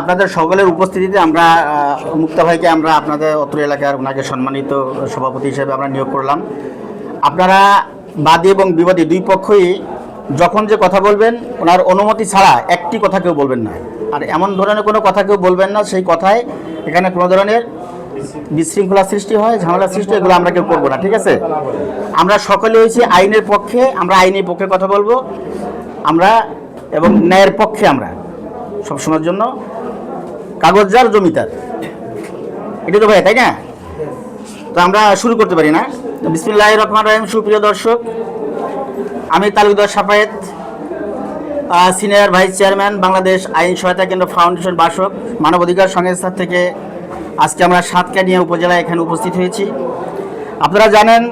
আপনাদের সকলের উপস্থিতিতে আমরা মুক্তা ভাইকে আমরা আপনাদের অত্র এলাকার ওনাকে সম্মানিত সভাপতি হিসেবে আমরা নিয়োগ করলাম। আপনারা বাদী এবং বিবাদী দুই পক্ষই যখন যে কথা বলবেন, ওনার অনুমতি ছাড়া একটি কথা কেউ বলবেন না। আর এমন ধরনের কোনো কথা কেউ বলবেন না, সেই কথায় এখানে কোনো ধরনের বিশৃঙ্খলা সৃষ্টি হয়, ঝামেলা সৃষ্টি এগুলো আমরা কেউ করব না, ঠিক আছে? আমরা সকলে হয়েছি আইনের পক্ষে, আমরা আইনের পক্ষে কথা বলব। আমরা এবং ন্যায়ের পক্ষে আমরা। সবসময়ের জন্য। কাগজ যার জমিদার এটা তো ভাই তাই না? তো আমরা শুরু করতে পারি না। বিসমুল্লাহ রহমান রহিম, সুপ্রিয় দর্শক, আমি Talukdar Safayet senior vice chairman, Bangladesh আইন সহায়তা কেন্দ্র ফাউন্ডেশন বাসক, মানবাধিকার সংস্থা থেকে আজকে আমরা সাতকানিয়া উপজেলায় এখানে উপস্থিত হয়েছি। আপনারা জানেন,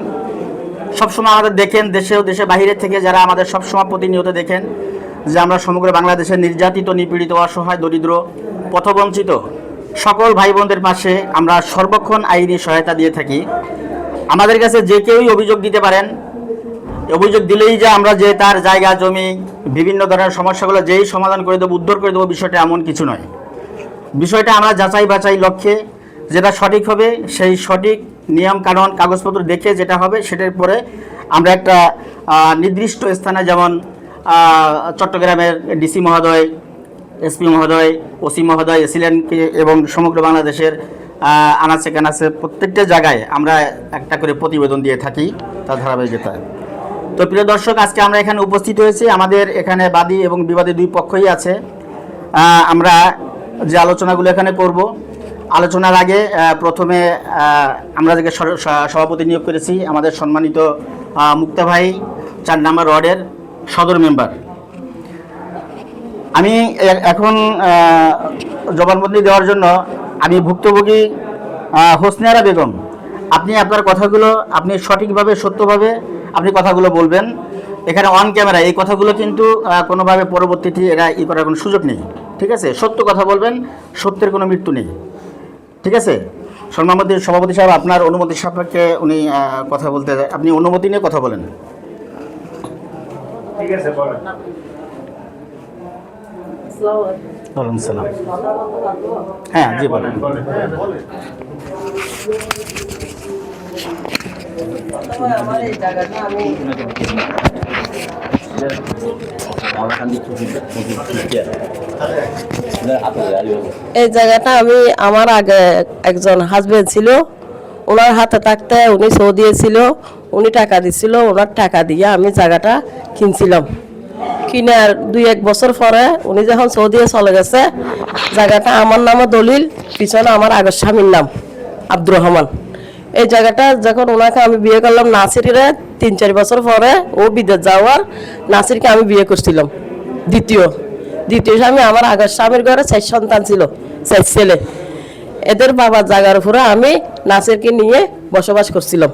সবসময় আমাদের দেখেন দেশেও দেশে বাইরে থেকে যারা আমাদের সবসময় প্রতিনিয়ত দেখেন যে আমরা সমগ্র বাংলাদেশের নির্যাতিত, নিপীড়িত, অসহায়, দরিদ্র, পথবঞ্চিত সকল ভাই বোনদের পাশে আমরা সর্বক্ষণ আইনি সহায়তা দিয়ে থাকি। আমাদের কাছে যে কেউই অভিযোগ দিতে পারেন, অভিযোগ দিলেই যে আমরা যে তার জায়গা, জমি, বিভিন্ন ধরনের সমস্যাগুলো যেই সমাধান করে দেবো, উদ্ধার করে দেবো, বিষয়টা এমন কিছু নয়। বিষয়টা আমরা যাচাই বাছাই লক্ষ্যে যেটা সঠিক হবে, সেই সঠিক নিয়ম কানুন, কাগজপত্র দেখে যেটা হবে, সেটার পরে আমরা একটা নির্দিষ্ট স্থানে যেমন চট্টগ্রামের ডিসি মহোদয়, এসপি মহোদয়, ওসি মহোদয় এসিলেন এবং সমগ্র বাংলাদেশের আনাচে কানাচে প্রত্যেকটা জায়গায় আমরা একটা করে প্রতিবেদন দিয়ে থাকি তার ধারাবাহিকতায়। তো প্রিয় দর্শক, আজকে আমরা এখানে উপস্থিত হয়েছি। আমাদের এখানে বাদী এবং বিবাদী দুই পক্ষই আছে। আমরা যে আলোচনাগুলো এখানে করব, আলোচনার আগে প্রথমে আমরা যাকে সভাপতি নিয়োগ করেছি, আমাদের সম্মানিত মুক্তা ভাই, চার নাম্বার ওয়ার্ডের। সদর মেম্বার। আমি এখন জবানবন্দি দেওয়ার জন্য আমি ভুক্তভোগী হোসনিয়ারা বেগম, আপনি আপনার কথাগুলো, আপনি সঠিকভাবে, সত্যভাবে আপনি কথাগুলো বলবেন। এখানে অন ক্যামেরা এই কথাগুলো কিন্তু কোনোভাবে পরবর্তীতে এরা ই করার কোনো সুযোগ নেই। ঠিক আছে? সত্য কথা বলবেন, সত্যের কোনো মৃত্যু নেই। ঠিক আছে? সম্মানমন্ত্রী সভাপতি সাহেব, আপনার অনুমতি সাপেক্ষে উনি কথা বলতে, আপনি অনুমতি নিয়ে কথা বলেন। ঠিক আছে বলেন ওয়ালাইকুম সালাম। হ্যাঁ জি বলেন। বলেন। এই জায়গাটা আমি এই জায়গাটা আমি আমার আগে একজন হাজবেন্ড ছিল। ওনার হাতে থাকতে উনি সৌ দিয়েছিল উনি টাকা দিছিল, ওনার টাকা দিয়ে আমি জায়গাটা কিনছিলাম। কিনে আর দুই এক বছর পরে উনি যখন সৌদিয়ে চলে গেছে, জায়গাটা আমার নামে দলিল, পিছনে আমার আগের স্বামীর নাম, আব্দুর রহমান। এই জায়গাটা যখন ওনাকে আমি বিয়ে করলাম নাসিরে তিন চার বছর পরে, ও বিদেশ যাওয়ার নাসিরকে আমি বিয়ে করছিলাম, দ্বিতীয়। দ্বিতীয় স্বামী আমার আগের স্বামীর ঘরে চার সন্তান ছিল, চার ছেলে। এদের বাবার জায়গার উপরে আমি নাসিরকে নিয়ে বসবাস করছিলাম।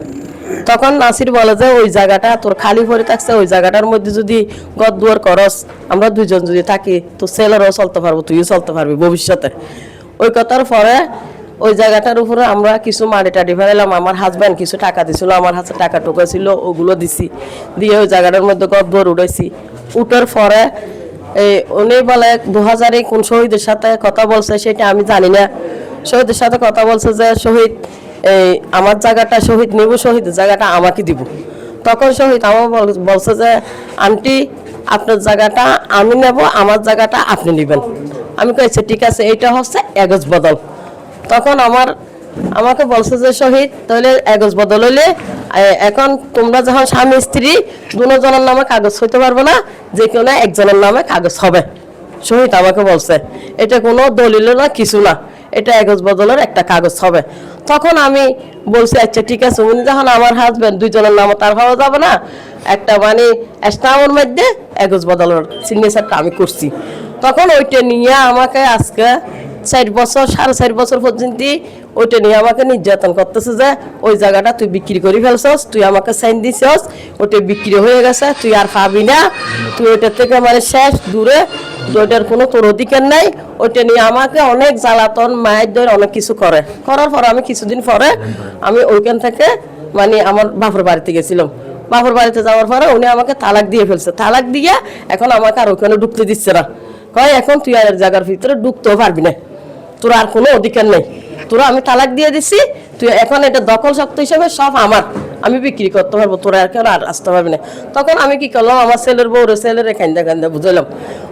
তখন নাসির বলে যে, ওই জায়গাটা তোর খালি পড়ে থাকছে, ওই জায়গাটার মধ্যে যদি গদ দুয়ার করস, আমরা দুইজন যদি থাকি, তো ছেলেরাও চলতে পারব, তুইও চলতে পারবি ভবিষ্যতে। ওই কথার পরে ওই জায়গাটার উপরে আমরা কিছু মাটি টাটি ফেলাইলাম, আমার হাজব্যান্ড কিছু টাকা দিছিল, আমার হাতে টাকা টোকাইছিল ওগুলো দিছি, দিয়ে ওই জায়গাটার মধ্যে গদ দুয়ার উঠাইছি উঠার পরে এই উনি বলে দু হাজারে কোন শহীদের সাথে কথা বলছে সেটা আমি জানি না। শহীদের সাথে কথা বলছে যে, শহীদ এই আমার জায়গাটা শহীদ নেব শহীদের জায়গাটা আমাকে দিব। তখন শহীদ আমার বল- বলছে যে আন্টি আপনার জায়গাটা আমি নেব আমার জায়গাটা আপনি নেবেন। আমি কয়েছি ঠিক আছে এইটা হচ্ছে এগজ বদল। তখন আমার আমাকে বলছে যে শহীদ তাহলে এগজ বদল হইলে এ, এখন তোমরা যখন স্বামী স্ত্রী দুজনের নামে কাগজ হইতে পারবে না যে কোনো একজনের নামে কাগজ হবে। শহীদ আমাকে বলছে এটা কোনো দলিল না কিছু না। এটা এগজ বদলের একটা কাগজ হবে। তখন আমি বলছি আচ্ছা ঠিক আছে। উনি যখন আমার হাজবেন্ড দুইজনের নামও তার হওয়া যাবে না। একটা মানে স্টামের মধ্যে এগজ বদলের সিগনেচারটা আমি করছি। তখন ওইটা নিয়ে আমাকে আজকে চার বছর, সাড়ে চার বছর পর্যন্ত ওইটা নিয়ে আমাকে নির্যাতন করতেছে যে, ওই জায়গাটা তুই বিক্রি করে ফেলছস, তুই আমাকে সাইন দিছস ওটা বিক্রি হয়ে গেছে, তুই আর পাবি না। তুই ওইটার থেকে মানে শেষ, দূরে, ওইটার কোনো তোর অধিকার নাই। ওইটা নিয়ে আমাকে অনেক জ্বালাতন, মায়ের ধরে অনেক কিছু করে। করার পর আমি কিছুদিন পরে আমি ওইখান থেকে মানে আমার বাপের বাড়িতে গেছিলাম। বাপের বাড়িতে যাওয়ার পরে উনি আমাকে তালাক দিয়ে ফেলছে। তালাক দিয়ে এখন আমাকে আর ওখানে ঢুকতে দিচ্ছে না। কয়, এখন তুই আর জায়গার ভিতরে ঢুকতেও পারবি না। তোর আর কোনো অধিকার নেই। তোরা আমি তালাক দিয়ে দিছি তুই এখন এটা দখল শক্ত হিসেবে সব আমার। আমি বিক্রি করতে পারব তোরা আর কেন আর আসতে পারবি না। তখন আমি কি করলাম? আমার ছেলের বউরে ছেলের খান্দা খান্দা বুঝলাম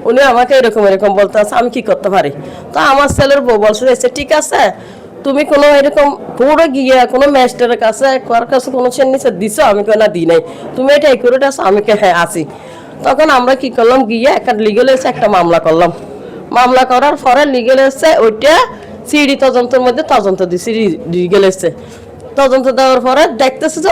উনি আমাকে এরকম এরকম বলতে আছে আমি কি করতে পারি? তো আমার ছেলের বউ বলছে যে, ঠিক আছে তুমি কোনো এরকম পুরো গিয়ে কোনো ম্যাস্টারের কাছে কার কাছে কোনো চেন নিচে দিছো? আমি কেন দিই নাই। তুমি এটা এই করে আমি কে হ্যাঁ আসি। তখন আমরা কি করলাম গিয়ে একটা লিগেল এসে একটা মামলা করলাম। মামলা করার পরে লিগেল এসছে ওইটা সিডি তদন্তের মধ্যে তদন্ত দিছি লিগেল এসছে তদন্ত দেওয়ার পরে দেখতেছে যে